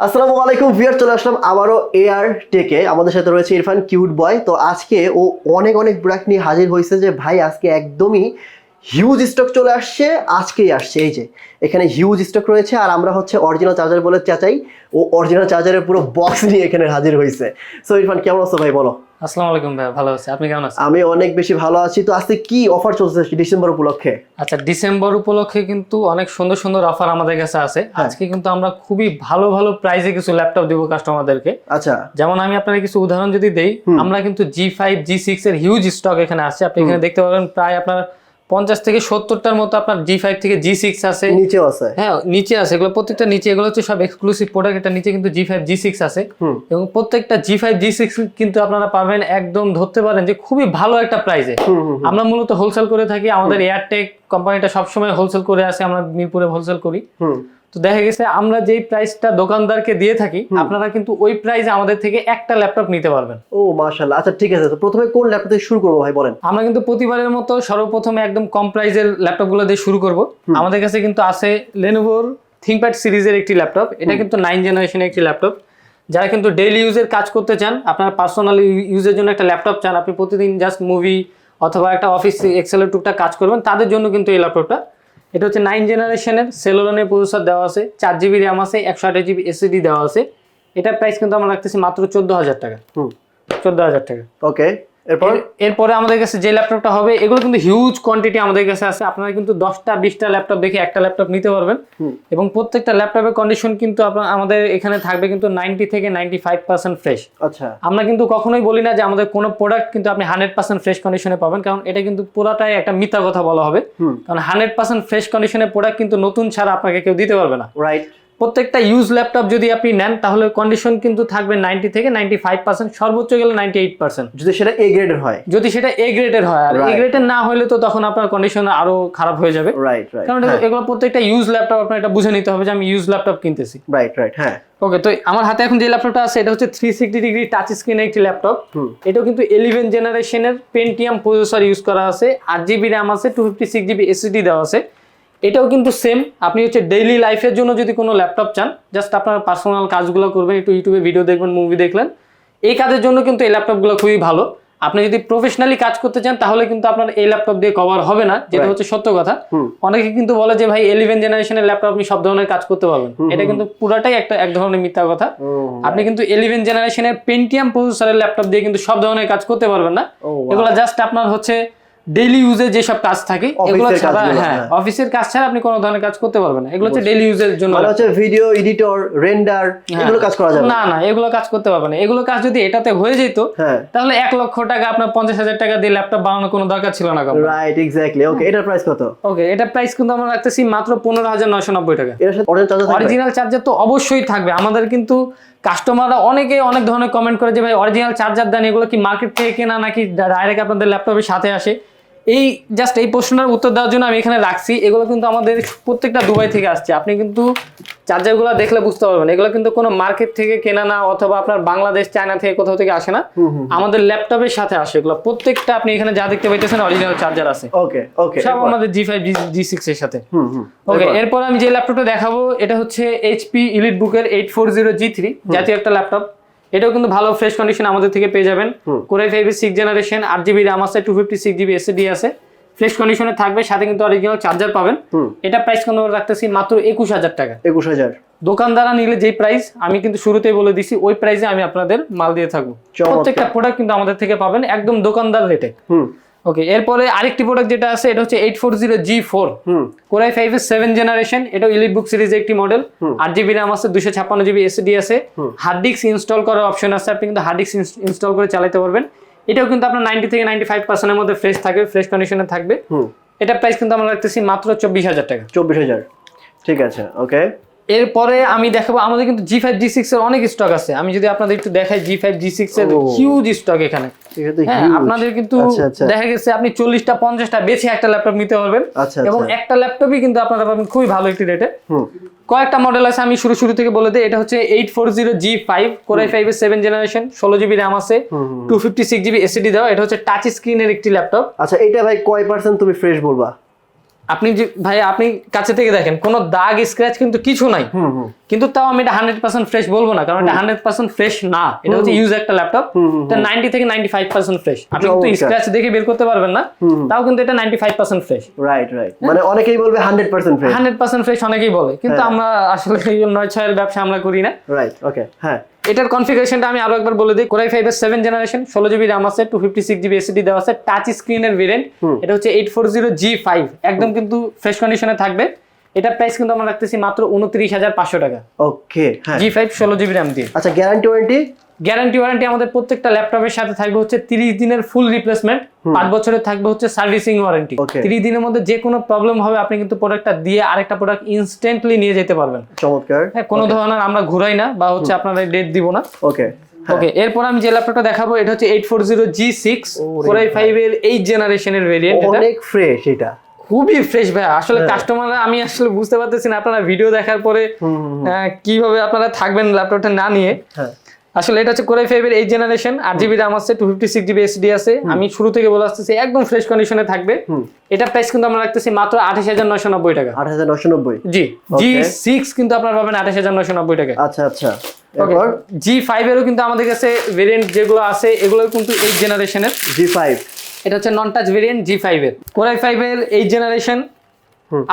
আসসালামু আলাইকুম ভিয়ার চলে আসলাম আবারও এআর টেকে আমাদের সাথে রয়েছে ইরফান কিউট বয়। তো আজকে ও অনেক অনেক প্রোডাক্ট নিয়ে হাজির হয়েছে যে ভাই, আজকে একদমই হিউজ স্টক চলে আসছে আজকেই আসছে এই যে। এখানে হিউজ স্টক রয়েছে আর আমরা হচ্ছে অরিজিনাল চার্জার বলে চাচাই ও অরিজিনাল চার্জারের পুরো বক্স নিয়ে এখানে হাজির হয়েছে সো ইরফান কেমন আছো ভাই বলো? আসসালামু আলাইকুম ভাই ভালো আছি। আপনি কেমন আছেন? আমি অনেক বেশি ভালো আছি। তো আজকে কি অফার চলছে ডিসেম্বর উপলক্ষে? আচ্ছা ডিসেম্বর উপলক্ষে কিন্তু অনেক সুন্দর সুন্দর অফার আমাদের কাছে আছে। হ্যাঁ। আজকে কিন্তু আমরা খুবই ভালো ভালো প্রাইসে কিছু ল্যাপটপ দিব কাস্টমারদেরকে আচ্ছা। যেমন আমি আপনাকে কিছু উদাহরণ যদি দেই আমরা কিন্তু জি ফাইভ জি সিক্স এর হিউজ স্টক এখানে আছে। আপনি এখানে দেখতে পাবেন প্রায় আপনার পঞ্চাশ থেকে সত্তরটার মতো আপনার জি ফাইভ থেকে জি সিক্স আছে। নিচেও আছে। হ্যাঁ নিচে আছে। এগুলো প্রত্যেকটা নিচে এগুলো হচ্ছে সব এক্সক্লুসিভ প্রোডাক্ট এটা নিচে কিন্তু জি ফাইভ জি সিক্স আছে। এবং প্রত্যেকটা জি ফাইভ জি সিক্স কিন্তু আপনারা পাবেন একদম ধরতে পারেন যে খুবই ভালো একটা প্রাইসে আমরা মূলত হোলসেল করে থাকি। আমাদের এয়ারটেক কোম্পানিটা সবসময় হোলসেল করে আসে। আমরা মিরপুরে হোলসেল করি। তো দেখা গেছে আমরা যেই প্রাইসটা দোকানদারকে দিয়ে থাকি আপনারা কিন্তু ওই প্রাইসে আমাদের থেকে একটা ল্যাপটপ নিতে পারবেন। ও মাশাআল্লাহ। আচ্ছা ঠিক আছে। তো প্রথমে কোন ল্যাপটপ থেকে শুরু করব ভাই বলেন। আমরা কিন্তু প্রতিবারের মতো সর্বপ্রথমে একদম কম প্রাইসের ল্যাপটপগুলো দিয়ে শুরু করব। আমাদের কাছে কিন্তু আছে লেনোভোর থিংকপ্যাড সিরিজের একটি ল্যাপটপ এটা কিন্তু নাইন জেনারেশনের একটি ল্যাপটপ যারা কিন্তু ডেইলি ইউজের কাজ করতে চান আপনার পার্সোনাল ইউজের জন্য একটা ল্যাপটপ চান। আপনি প্রতিদিন জাস্ট মুভি অথবা একটা অফিস এক্সেলের টুকটা কাজ করবেন তাদের জন্য কিন্তু এই ল্যাপটপটা এটা হচ্ছে নাইন জেনারেশনের সেলোলনের প্রসেসর দেওয়া আছে চার জিবি র্যাম আছে একশো আঠাশ জিবি এসএসডি দেওয়া আছে। এটার প্রাইস কিন্তু আমরা রাখতেছি মাত্র চোদ্দ হাজার টাকা। হুম। চোদ্দ হাজার টাকা। ওকে এরপর? এরপরে আমাদের কাছে যে ল্যাপটপটা হবে এগুলো কিন্তু হিউজ কোয়ান্টিটি আমাদের কাছে আছে। আপনারা কিন্তু দশটা বিশটা ল্যাপটপ দেখে একটা ল্যাপটপ নিতে পারবেন। এবং প্রত্যেকটা ল্যাপটপের কন্ডিশন কিন্তু আমাদের এখানে থাকবে কিন্তু নাইনটি থেকে নাইনটি ফাইভ পার্সেন্ট ফ্রেশ আচ্ছা। আমরা কিন্তু কখনোই বলি না যে আমাদের কোনো প্রোডাক্ট কিন্তু আপনি হান্ড্রেড পার্সেন্ট ফ্রেশ কন্ডিশনে পাবেন কারণ এটা কিন্তু পুরাটাই একটা মিথ্যা কথা বলা হবে। কারণ হান্ড্রেড পার্সেন্ট ফ্রেশ কন্ডিশনের প্রোডাক্ট কিন্তু নতুন ছাড়া আপনাকে কেউ দিতে পারবে না। রাইট প্রত্যেকটা ইউজ ল্যাপটপ যদি আপনি নেন তাহলে কন্ডিশন কিন্তু থাকবে নাইনটি থেকে নাইনটি ফাইভ পার্সেন্ট সর্বোচ্চ গেলে নাইনটি এইট পার্সেন্ট যদি সেটা এ গ্রেডের হয়। যদি সেটা এ গ্রেডের হয় আর এ. গ্রেডের না হলে তো তখন আপনার কন্ডিশন আরও খারাপ হয়ে যাবে। রাইট রাইট কারণ এগুলো প্রত্যেকটা ইউজ ল্যাপটপ আপনার এটা বুঝে নিতে হবে যে আমি ইউজ ল্যাপটপ কিনতেছি। রাইট রাইট হ্যাঁ। ওকে তো আমার হাতে এখন যে ল্যাপটপটা আছে এটা হচ্ছে থ্রি সিক্সটি ডিগ্রি টাচ স্ক্রিনের একটি ল্যাপটপ এটাও কিন্তু ইলেভেন জেনারেশনের পেন্টিয়াম প্রসেসর ইউজ করা আছে। আট জিবি র্যাম আছে two fifty six GB SSD দেওয়া আছে। এটাও কিন্তু সেম আপনি হচ্ছে ডেইলি লাইফের জন্য যদি কোনো ল্যাপটপ চান জাস্ট আপনার পার্সোনাল কাজগুলো করবেন একটু ইউটিউবে ভিডিও দেখবেন মুভি দেখলেন এই কাজের জন্য কিন্তু এই ল্যাপটপগুলো খুবই ভালো। আপনি যদি প্রফেশনালি কাজ করতে চান তাহলে কিন্তু আপনার এই ল্যাপটপ দিয়ে কভার হবে না যেটা হচ্ছে সত্য কথা। অনেকে কিন্তু বলে যে ভাই ইলেভেন জেনারেশনের ল্যাপটপ আপনি সব ধরনের কাজ করতে পারবেন। এটা কিন্তু পুরাটাই একটা এক ধরনের মিথ্যা কথা। আপনি কিন্তু ইলেভেন জেনারেশনের পেন্টিয়াম প্রসেসরের ল্যাপটপ দিয়ে কিন্তু সব ধরনের কাজ করতে পারবেন না। এগুলো জাস্ট আপনার হচ্ছে ডেইলি ইউজে যেসব কাজ থাকে এগুলো ছাড়া হ্যাঁ হ্যাঁ। অফিসের কাজ ছাড়া আপনি কোনো ধরনের কাজ করতে পারবেন না। এগুলো হচ্ছে ডেইলি ইউজের জন্য মানে হচ্ছে ভিডিও এডিটর রেন্ডার হ্যাঁ। এগুলো কাজ করা যাবে না। না এগুলো কাজ করতে পারবেন না। এগুলো কাজ যদি এটাতে হয়ে যেত হ্যাঁ। তাহলে এক লক্ষ টাকা আপনার পঞ্চাশ হাজার টাকা দিয়ে ল্যাপটপ বানানোর কোনো দরকার ছিল না রাইট এক্স্যাক্টলি ওকে এটার প্রাইস কত? ওকে এটা প্রাইস কিন্তু আমরা রাখতেছি মাত্র পনেরো হাজার নয়শো নব্বই টাকা। এটার সাথে অরিজিনাল চার্জার থাকবে? অরিজিনাল চার্জার তো অবশ্যই থাকবে। আমাদের কিন্তু কাস্টমাররা অনেকে অনেক ধরনের কমেন্ট করে যে ভাই অরিজিনাল চার্জার দেন এগুলো কি মার্কেট থেকে কেনা নাকি ডাইরেক্ট আপনাদের ল্যাপটপের সাথে আসে? এই জাস্ট এই প্রশ্নের উত্তর দেওয়ার জন্য আমি এখানে রাখছি। এগুলো কিন্তু আমাদের প্রত্যেকটা দুবাই থেকে আসছে। আপনি কিন্তু চার্জারগুলো দেখলে বুঝতে পারবেন। এগুলো কিন্তু কোনো মার্কেট থেকে কেনা না অথবা আপনার বাংলাদেশ চায়না থেকে কোথাও থেকে আসে না। আমাদের ল্যাপটপের সাথে আসে এগুলো। প্রত্যেকটা আপনি এখানে যা দেখতে পাইতেছেন অরিজিনাল চার্জার আছে। ওকে ওকে সব আমাদের জি ফাইভ জি সিক্স এর সাথে। ওকে এরপর? এরপর আমি যে ল্যাপটপটা দেখাবো এটা হচ্ছে এইচপি ইলিট বুকের eight four zero G three জাতীয় একটা ল্যাপটপ এটাও কিন্তু ভালো ফ্রেশ কন্ডিশন আমাদের থেকে পেয়ে যাবেন। Core i core five six generation আট জিবি র্যাম আছে two fifty six GB SSD আছে। ফ্রেশ কন্ডিশনে থাকবে সাথে কিন্তু অরিজিনাল চার্জার পাবেন। এটা প্রাইস কিন্তু রাখতেছি মাত্র একুশ হাজার টাকা। একুশ হাজার। দোকানদারা নিলে যে প্রাইস আমি কিন্তু শুরুতেই বলে দিছি ওই প্রাইসে আমি আপনাদের মাল দিয়ে থাকব। প্রত্যেকটা প্রোডাক্ট কিন্তু আমাদের থেকে পাবেন একদম দোকানদার রেটে হুম। ওকে এরপরে আরেকটি প্রোডাক্ট যেটা আছে এটা হচ্ছে eight four zero G four হুম। কোরাই ফাইভ এর সেভেন জেনারেশন এটা ইলিট বুক সিরিজের একটি মডেল। আট জিবি র্যাম আছে দুশো ছাপ্পান্ন জিবি এসডি আছে। হার্ড ডিস্ক ইনস্টল করার অপশন আছে আপনি কিন্তু হার্ড ডিস্ক ইনস্টল করে চালাতে পারবেন। এটাও কিন্তু আপনার নাইনটি থেকে নাইনটি ফাইভ পার্সেন্টের মধ্যে ফ্রেশ থাকবে ফ্রেশ কন্ডিশনে থাকবে। হুম। এটা প্রাইস কিন্তু আমরা রাখতেছি মাত্র চব্বিশ হাজার টাকা। চব্বিশ হাজার। ঠিক আছে ওকে এরপরে আমি দেখাবো আমাদের কিন্তু জি ফাইভ জি সিক্স এর অনেক স্টক আছে। আমি যদি আপনাদের একটু দেখাই জি ফাইভ জি সিক্স এর। হিউজ স্টক এখানে। হ্যাঁ আপনাদের কিন্তু আচ্ছা আচ্ছা। দেখা গেছে আপনি চল্লিশটা পঞ্চাশটা বেছে একটা ল্যাপটপ নিতে পারবেন। আচ্ছা এবং একটা ল্যাপটপই কিন্তু আপনারা পাবেন খুবই ভালো একটি রেটে কয়েকটা মডেল আছে আমি শুরু শুরু থেকে বলে দিই। এটা হচ্ছে eight four zero G five Core i five এর সেভেন জেনারেশন ষোলো জিবি র্যাম আছে two fifty six GB SSD দেওয়া এটা হচ্ছে টাচ স্ক্রিনের একটি ল্যাপটপ আচ্ছা এটা ভাই কয় পার্সেন্ট তুমি ফ্রেশ বলবা? আপনি যে ভাই আপনি কাছে থেকে দেখেন কোনো দাগ স্ক্র্যাচ কিন্তু কিছু নাই। কিন্তু তাও আমি এটা হান্ড্রেড পার্সেন্ট ফ্রেশ বলব না কারণ এটা হান্ড্রেড পার্সেন্ট ফ্রেশ না। এটা হচ্ছে ইউজ একটা ল্যাপটপ এটা নাইনটি থেকে নাইনটি ফাইভ পার্সেন্ট ফ্রেশ আপনি কিন্তু স্ক্র্যাচ দেখে বের করতে পারবেন না তাও কিন্তু এটা ninety five percent fresh right right মানে অনেকেই বলবে hundred percent fresh hundred percent fresh অনেকেই বলে কিন্তু হ্যাঁ। আমরা আসলে এই নয় ছয়ের ব্যবসা আমরা করি না। রাইট ওকে হ্যাঁ। এটার কনফিগারেশনটা আমি আরও একবার বলে দিই। কোরাই ফাইভের সেভেন জেনারেশন ষোলো জিবি র্যাম আছে two fifty six GB SSD দেওয়া আছে টাচ স্ক্রিনের ভেরিয়েন্ট এটা হচ্ছে eight four zero G five একদম কিন্তু ফ্রেশ কন্ডিশনে থাকবে। এটা প্রাইস কিন্তু আমরা রাখতেছি মাত্র উনত্রিশ হাজার পাঁচশো টাকা। ওকে হ্যাঁ। জি ফাইভ ষোলো জিবি র্যাম দিয়ে। আচ্ছা গ্যারান্টি ওয়ারেন্টি গ্যারান্টি ওয়ারেন্টি আমাদের প্রত্যেকটা ল্যাপটপের সাথে থাকবে হচ্ছে তিরিশ দিনের ফুল রিপ্লেসমেন্ট পাঁচ বছরের থাকবে হচ্ছে সার্ভিসিং ওয়ারেন্টি. তিরিশ দিনের মধ্যে যে কোনো প্রবলেম হবে আপনি কিন্তু প্রোডাক্টটা দিয়ে আরেকটা প্রোডাক্ট ইনস্ট্যান্টলি নিয়ে যেতে পারবেন। চমৎকার। হ্যাঁ কোনো ধরনের আমরা ঘুরাই না বা হচ্ছে আপনারা ডেট দিব না। ওকে ওকে এরপর আমি যে ল্যাপটপটা দেখাবো এটা হচ্ছে eight four zero G six four i five এর এইট জেনারেশনের ভেরিয়েন্ট এটা। অনেক ফ্রেশ এটা। খুবই ফ্রেশ ভাই। আসলে হ্যাঁ। কাস্টমাররা আমি আসলে বুঝতে পারতেছি না আপনারা ভিডিও দেখার পরে কীভাবে আপনারা থাকবেন ল্যাপটপটা না নিয়ে। হ্যাঁ। আসলে এটা হচ্ছে কোরাই ফাইভ এর এইট জেনারেশন আট জিবি র্যাম আছে two fifty six GB SSD আছে। আমি শুরু থেকে বলে আসতেছি একদম ফ্রেশ কন্ডিশনে থাকবে। এটা প্রাইস কিন্তু আমরা রাখতেছি মাত্র আঠাশ হাজার নয়শো নব্বই টাকা। আট হাজার নশো নব্বই? জি জি সিক্স কিন্তু আপনারা পাবেন আঠাশ হাজার নয়শো নব্বই টাকা। আচ্ছা আচ্ছা। জি ফাইভ এরও কিন্তু আমাদের কাছে ভেরিয়েন্ট যেগুলো আছে এগুলো কিন্তু এইট জেনারেশনের জি ফাইভ এটা হচ্ছে non touch variant G five এর কোরাই ফাইভ এর এইট জেনারেশন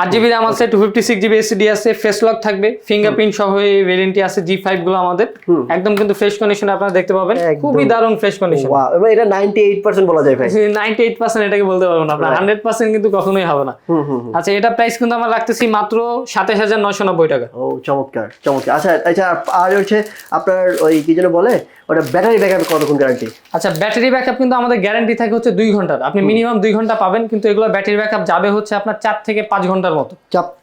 আট জিবি র্যাম আছে two fifty six GB SSD আছে ফেস লক থাকবে ফিঙ্গারপ্রিন্ট সহ এই ভেরিয়েন্টটি আছে জি ফাইভগুলো আমাদের। একদম কিন্তু ফ্রেশ কন্ডিশনে আপনারা দেখতে পাবেন। খুবই দারুণ ফ্রেশ কন্ডিশন এটা নাইনটি এইট পার্সেন্ট বলা যায় ভাই। নাইনটি এইট পার্সেন্ট এটাকে বলতে পারব না আপনার। হান্ড্রেড পার্সেন্ট কিন্তু কখনোই হবে না। আচ্ছা এটা প্রাইস কিন্তু আমরা রাখতেছি মাত্র সাতাশ হাজার নয়শো নব্বই টাকা। ও চমৎকার চমৎকার। আচ্ছা আচ্ছা আর হচ্ছে আপনার ওই কি যেন বলে ওটা ব্যাটারি ব্যাকআপ কতক্ষণ গ্যারান্টি আচ্ছা ব্যাটারি ব্যাকআপ কিন্তু আমাদের গ্যারান্টি থাকে হচ্ছে দুই ঘণ্টার। আপনি মিনিমাম দুই ঘণ্টা পাবেন কিন্তু এগুলো ব্যাটারি ব্যাকআপ যাবে হচ্ছে আপনার চার থেকে পাঁচ ঘণ্টার মতো।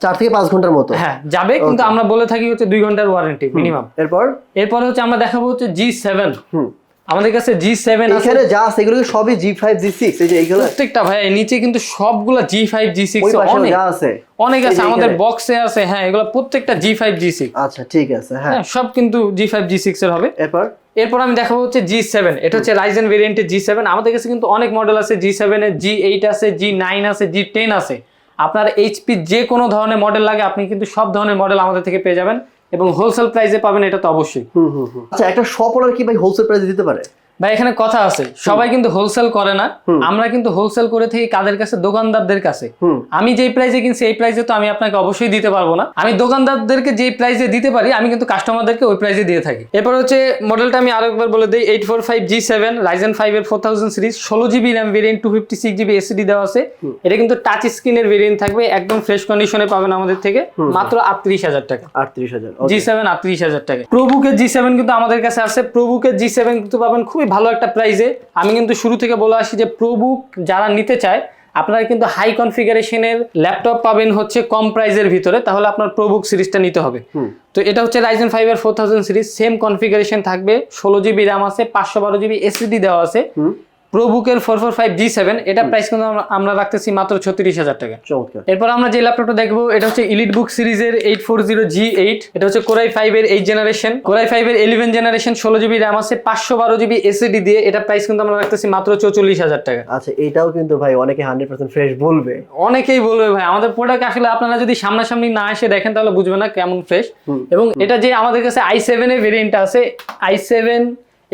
চার থেকে পাঁচ ঘণ্টার মতো? হ্যাঁ যাবে কিন্তু আমরা বলে থাকি হচ্ছে দুই ঘণ্টার ওয়ারেন্টি মিনিমাম এরপর? এরপরে হচ্ছে আমরা দেখাবো হচ্ছে জি সেভেন হুম। আমাদের কাছে জি সেভেন আছে। এখানে যা আছে এগুলো সবই জি ফাইভ জি সিক্স এই যে এইগুলো। প্রত্যেকটা ভাই নিচে কিন্তু সবগুলো জি ফাইভ জি ওই সিক্স অনেক। যা আছে। অনেক আছে আমাদের বক্সে আছে হ্যাঁ এগুলো প্রত্যেকটা জি ফাইভ জি সিক্স আচ্ছা ঠিক আছে হ্যাঁ। হ্যাঁ সব কিন্তু জি ফাইভ জি সিক্স এর হবে। এরপর? এরপর আমি দেখাবো হচ্ছে জি সেভেন এটা হচ্ছে রাইজেন ভেরিয়েন্টের জি সেভেন আমাদের কাছে কিন্তু অনেক মডেল আছে জি সেভেনের জি এইট আছে জি নাইন আছে জি টেন আছে। আপনার এইচপি যে কোনো ধরনের মডেল লাগে, আপনি কিন্তু সব ধরনের মডেল আমাদের থেকে পেয়ে যাবেন এবং হোলসেল প্রাইসে পাবেন, এটা তো অবশ্যই। আচ্ছা একটা শপ ওনার কি ভাই হোলসেল প্রাইসে দিতে পারে? ভাই এখানে কথা আছে। সবাই কিন্তু হোলসেল করে না। আমরা কিন্তু হোলসেল করে থাকি কাদের কাছে? দোকানদারদের কাছে। আমি যেই প্রাইসে কিনছি এই প্রাইসে তো আমি আপনাকে অবশ্যই দিতে পারব না। আমি দোকানদারদেরকে যেই প্রাইসে দিতে পারি আমি কিন্তু কাস্টমারদেরকে ওই প্রাইসে দিয়ে থাকি। এরপর হচ্ছে মডেলটা আমি আরও একবার বলে দিই eight four five G seven Ryzen five এর ফোর থাউজেন্ড সিরিজ ষোলো GB RAM variant two fifty six GB SSD দেওয়া আছে। এটা কিন্তু টাচ স্ক্রিনের ভেরিয়েন্ট থাকবে একদম ফ্রেশ কন্ডিশনে পাবেন আমাদের থেকে মাত্র আটত্রিশ হাজার টাকা। আটত্রিশ হাজার জি সেভেন আটত্রিশ হাজার টাকা। প্রবুকের জি সেভেন কিন্তু আমাদের কাছে আছে। প্রবুকের জি সেভেন কিন্তু পাবেন খুবই ভালো একটা প্রাইসে আমি কিন্তু শুরু থেকে বলে আসি যে প্রবুক যারা নিতে চায় আপনারা কিন্তু হাই কনফিগারেশনের ল্যাপটপ পাবেন হচ্ছে কম প্রাইজের ভিতরে তাহলে আপনার প্রবুক সিরিজটা নিতে হবে। তো এটা হচ্ছে রাইজেন ফাইভ এর four thousand series same configuration থাকবে ষোলো জিবি র্যাম আছে পাঁচশো বারো জিবি এসিডি দেওয়া আছে। প্রবুকের four four five G seven এটা প্রাইস কিন্তু আমরা- রাখতেছি মাত্র ছত্রিশ হাজার টাকা। এরপর আমরা যে ল্যাপটপটা দেখব এটা হচ্ছে ইলিট বুক সিরিজের eight four zero G eight এটা হচ্ছে কোরাই ফাইভ এর eight generation Core i five এর ইলেভেন জেনারেশন ষোলো জিবি র্যাম আছে পাঁচশো বারো জিবি এসএডি দিয়ে এটা প্রাইস কিন্তু আমরা রাখতেছি মাত্র চৌচল্লিশ হাজার টাকা। আচ্ছা এটাও কিন্তু ভাই অনেকে হান্ড্রেড পার্সেন্ট ফ্রেশ বলবে। অনেকেই বলবে ভাই আমাদের প্রোডাক্ট আসলে আপনারা যদি সামনাসামনি না এসে দেখেন তাহলে বুঝবে না কেমন ফ্রেশ এবং এটা যে আমাদের কাছে আই সেভেন এর ভেরিয়েন্ট আছে আই সেভেন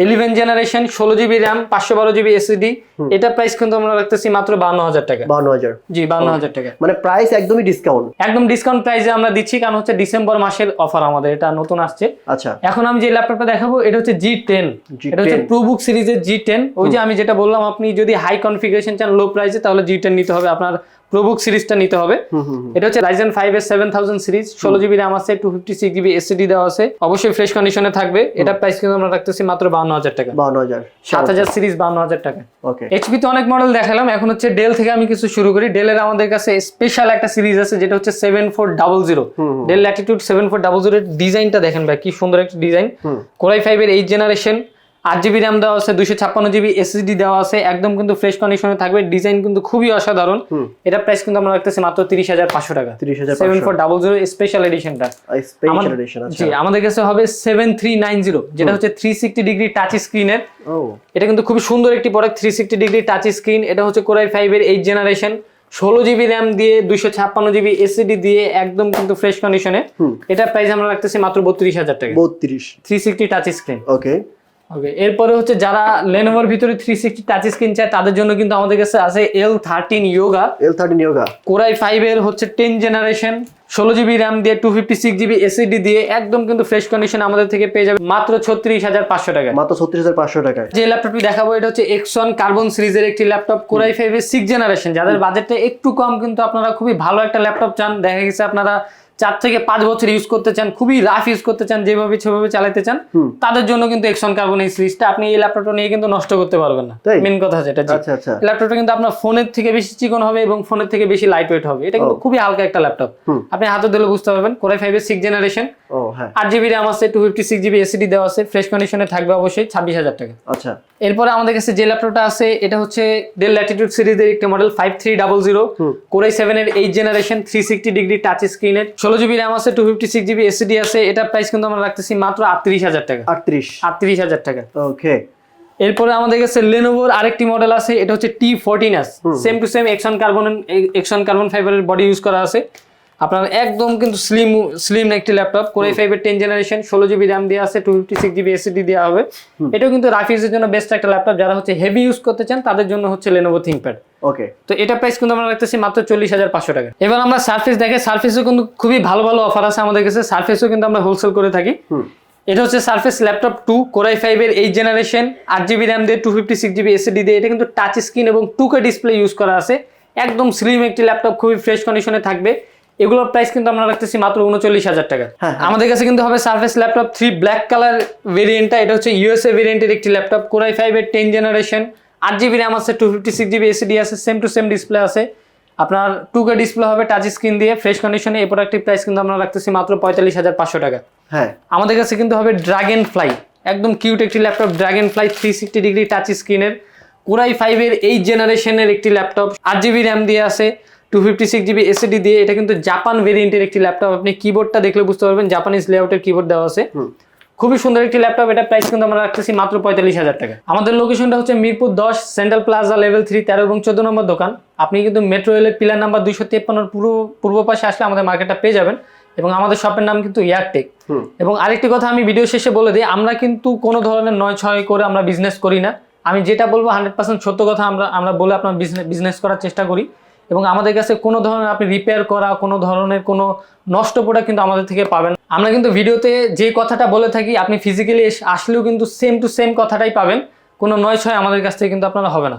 ইলেভেন জেনারেশন ষোলো জিবি র্যাম পাঁচশো বারো জিবি এসএডি এটা প্রাইস কিন্তু আমরা রাখতেছি মাত্র বান্ন হাজার টাকা। বান্ন হাজার। জি বান্ন হাজার টাকা। মানে প্রাইস একদমই ডিসকাউন্ট একদম ডিসকাউন্ট প্রাইসে আমরা দিচ্ছি কারণ হচ্ছে ডিসেম্বর মাসের অফার আমাদের এটা নতুন আসছে। আচ্ছা। এখন আমি যে ল্যাপটপটা দেখাবো এটা হচ্ছে জি টেন G10 এটা হচ্ছে প্রোবুক সিরিজের জি টেন ওই যে আমি যেটা বললাম আপনি যদি হাই কনফিগারেশন চান লো প্রাইসে তাহলে জি টেন নিতে হবে। আপনার প্রোবুক সিরিজটা নিতে হবে। এটা হচ্ছে রাইজেন ফাইভ এর সেভেন থাউজেন্ড সিরিজ ষোলো জিবি র্যাম আছে two fifty six GB SSD দেওয়া আছে। অবশ্যই ফ্রেশ কন্ডিশনে থাকবে। এটা প্রাইস কিন্তু আমরা রাখতেছি মাত্র বান্ন হাজার টাকা। বান্ন হাজার। সাত হাজার সিরিজ বান্ন হাজার টাকা। ওকে এইচপি তো অনেক মডেল দেখালাম এখন হচ্ছে ডেল থেকে আমি কিছু শুরু করি। ডেলের আমাদের কাছে স্পেশাল একটা সিরিজ আছে যেটা হচ্ছে seven four double zero Dell Latitude seven four double জিরোর ডিজাইনটা দেখেন ভাই কি সুন্দর একটা ডিজাইন। কোরাই ফাইভ এর এইট জেনারেশন আট জিবি র্যাম দেওয়া আছে দুশো ছাপ্পান্ন জিবি এসএসডি দেওয়া আছে একদম কিন্তু ফ্রেশ কন্ডিশনে থাকবে। ডিজাইন কিন্তু খুবই অসাধারণ। এটা প্রাইস কিন্তু আমরা রাখতেছি মাত্র তিরিশ হাজার পাঁচশো টাকা। 30,500 seven four double zero special এডিশনটা জি আমাদের কাছে হবে সেভেন থ্রি নাইন জিরো যেটা হচ্ছে থ্রি সিক্সটি ডিগ্রি টাচ স্ক্রিনের এটা কিন্তু খুবই সুন্দর একটি product three sixty degree touch screen এটা হচ্ছে কোরাই ফাইভ এর এইট জেনারেশন ষোলো জিবি র্যাম দিয়ে দুইশো ছাপ্পান্ন জিবি এসিডি দিয়ে একদম কিন্তু ফ্রেশ কন্ডিশনে। এটা প্রাইস আমরা রাখতেছি মাত্র বত্রিশ হাজার টাকা। বত্রিশ। Three sixty touch screen okay okay এরপরে হচ্ছে যারা লেনোভোর ভিতরে থ্রি সিক্সটি টাচ স্ক্রিন চায় তাদের জন্য কিন্তু আমাদের কাছে আছে L thirteen Yoga L thirteen Yoga Core i five এর হচ্ছে টেন জেনারেশন ষোলো জিবি র্যাম দিয়ে two fifty six GB SSD দিয়ে একদম কিন্তু ফ্রেশ কন্ডিশন আমাদের থেকে পেয়ে যাবে মাত্র ছত্রিশ হাজার পাঁচশো টাকা মাত্র ছত্রিশ হাজার পাঁচশো টাকা যে ল্যাপটপটি দেখাবো এটা হচ্ছে এক্সন কার্বন সিরিজের একটি ল্যাপটপ কোরাই ফাইভ এর সিক্স জেনারেশন যাদের বাজেটটা একটু কম কিন্তু আপনারা খুবই ভালো একটা ল্যাপটপ চান দেখা গেছে আপনারা চার থেকে পাঁচ বছর ইউজ করতে চান খুবই রাফ ইউজ করতে চান যেভাবে সেভাবে চালাতে চান তাদের জন্য কিন্তু এক্সন কার্বন এই সিরিজটা আপনি এই ল্যাপটপটা নিয়ে কিন্তু নষ্ট করতে পারবেন না। মেন কথা যেটা আচ্ছা আচ্ছা। ল্যাপটপটা কিন্তু আপনার ফোনের থেকে বেশি চিকন হবে এবং ফোনের থেকে বেশি লাইট ওয়েট হবে। এটা কিন্তু খুবই হালকা একটা ল্যাপটপ আপনি হাতে দিলে বুঝতে পারবেন কোরাই ফাইভ এর সিক্স জেনারেশন আট জিবি র্যাম আছে two fifty six GB SSD দেওয়া আছে ফ্রেশ কন্ডিশনে থাকবে অবশ্যই ছাব্বিশ হাজার টাকা। আচ্ছা। এরপরে আমাদের কাছে যে ল্যাপটপটা আছে এটা হচ্ছে ডেল ল্যাটিটিউড সিরিজের একটি model five three double zero. Core i seven এর eight generation three sixty degree touch স্ক্রিনের ষোলো জিবি র্যাম আছে two fifty six GB SSD আছে এটা প্রাইস কিন্তু আমরা রাখতেছি মাত্র আটত্রিশ হাজার টাকা। আটত্রিশ। আটত্রিশ হাজার টাকা। ওকে এরপরে আমাদের কাছে লেনোভোর আরেকটি মডেল আছে এটা হচ্ছে T fourteen S same to same X one Carbon X one Carbon ফাইবারের বডি ইউজ করা আছে। আপনার একদম কিন্তু স্লিম স্লিম একটি ল্যাপটপ কোরাই ফাইভের টেন জেনারেশন ষোলো জিবি র্যাম দেওয়া আছে two fifty six GB SSD দেওয়া হবে। এটাও কিন্তু রাফিজের জন্য বেস্ট একটা ল্যাপটপ যারা হচ্ছে হেভি ইউজ করতে চান তাদের জন্য হচ্ছে লেনোভো থিঙ্কপ্যাড ওকে তো এটা প্রাইস কিন্তু আমরা রাখতেছি মাত্র চল্লিশ হাজার পাঁচশো টাকা। এবার আমরা সার্ফেস দেখে সার্ফেসও কিন্তু খুবই ভালো ভালো অফার আছে আমাদের কাছে। সার্ফেসও কিন্তু আমরা হোলসেল করে থাকি। এটা হচ্ছে Surface laptop two Core i ফাইভের এইট জেনারেশন আট জিবি র্যাম দিয়ে two fifty six GB SSD দিয়ে। এটা কিন্তু টাচ স্ক্রিন এবং টু কে ডিসপ্লে ইউজ করা আছে। একদম স্লিম একটি ল্যাপটপ খুবই ফ্রেশ কন্ডিশনে থাকবে। এগুলোর প্রাইস কিন্তু আমরা রাখতেছি মাত্র উনচল্লিশ হাজার টাকা। হ্যাঁ, হ্যাঁ। আমাদের কাছে কিন্তু হবে Surface laptop three black colour ভেরিয়েন্টটা এটা হচ্ছে ইউএসএ ভেরিয়েন্টের একটি ল্যাপটপ কোরাই ফাইভের টেন জেনারেশন আট জিবি র্যাম আছে two fifty six GB SSD আছে সেম টু সেম ডিসপ্লে আছে। আপনার টু কে ডিসপ্লে হবে টাচ স্ক্রিন দিয়ে ফ্রেশ কন্ডিশনে এই প্রোডাক্টের প্রাইস কিন্তু আমরা রাখতেছি মাত্র পঁয়তাল্লিশ হাজার পাঁচশো টাকা। হ্যাঁ। আমাদের কাছে কিন্তু হবে ড্রাগন ফ্লাই একদম কিউট একটি laptop Dragonfly three sixty degree touch স্ক্রিনের কোরাই ফাইভের এইট জেনারেশনের একটি ল্যাপটপ আট জিবি র্যাম দিয়ে আছে two fifty six GB SSD দিয়ে। এটা কিন্তু জাপান ভেরিয়েন্টের একটি ল্যাপটপ আপনি কিবোর্ডটা দেখলে বুঝতে পারবেন জাপানিজ লেআউটের কিবোর্ড দেওয়া আছে। খুবই সুন্দর একটি ল্যাপটপ এটা প্রাইস কিন্তু আমরা রাখতেছি মাত্র পঁয়তাল্লিশ হাজার টাকা। আমাদের লোকেশনটা হচ্ছে মিরপুর দশ সেন্ট্রাল প্লাজা লেভেল থ্রি তেরো এবং চোদ্দ নম্বর দোকান। আপনি কিন্তু মেট্রো রেলের পিলার নাম্বার দুইশো তেপ্পান্নর পূর্ব পূর্ব পাশে আসলে আমাদের মার্কেটটা পেয়ে যাবেন। এবং আমাদের শপের নাম কিন্তু এয়ারটেক এবং আরেকটি কথা আমি ভিডিও শেষে বলে দিই আমরা কিন্তু কোনো ধরনের নয় ছয় করে আমরা বিজনেস করি না। আমি যেটা বলব হান্ড্রেড পার্সেন্ট সত্য কথা আমরা আমরা বলে আপনার বিজনেস করার চেষ্টা করি। এবং আমাদের কাছে কোনো ধরনের আপনি রিপেয়ার করা কোনো ধরনের কোনো নষ্ট প্রোডাক্ট কিন্তু আমাদের থেকে পাবেন। আমরা কিন্তু ভিডিওতে যে কথাটা বলে থাকি, আপনি ফিজিক্যালি আসলেও কিন্তু সেম টু সেম কথাটাই পাবেন। কোনো নয় ছয় আমাদের কাছ থেকে কিন্তু আপনারা হবে না।